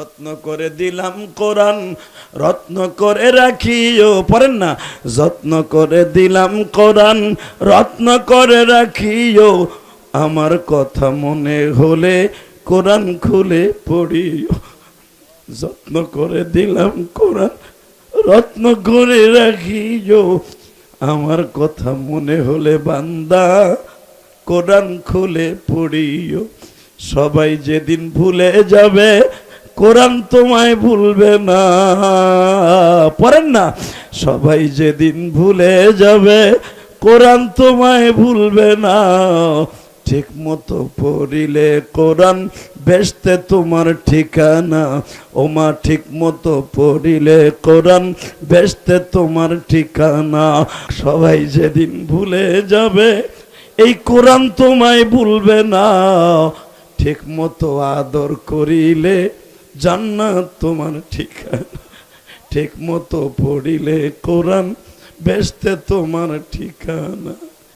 রত্ন করে দিলাম কোরআন, রত্ন করে রাখিও, পড়েন না? যত্ন করে দিলাম কোরআন, রত্ন করে রাখিও। আমার কথা মনে হলে কোরআন খুলে পড়িও। যত্ন করে দিলাম কোরআন, রত্ন করে রাখিও। আমার কথা মনে হলে বান্দা, কোরআন খুলে পড়িও। সবাই যেদিন ভুলে যাবে কোরআন তোমায় ভুলবে না। পড়েন না? সবাই যেদিন ভুলে যাবে, কোরআন তোমায় ভুলবে না। ঠিক মতো পড়িলে কোরআন বেসতে তোমার ঠিকানা। ওমা ঠিক মতো পড়িলে কোরআন বেসতে তোমার ঠিকানা। সবাই যেদিন ভুলে যাবে, এই কোরআন তোমায় ভুলবে না। ঠিক মতো আদর করিলে জান্নাত তোমার ঠিকানা। ঠিক মতো পড়িলে কোরআন বেসতে তোমার ঠিকানা।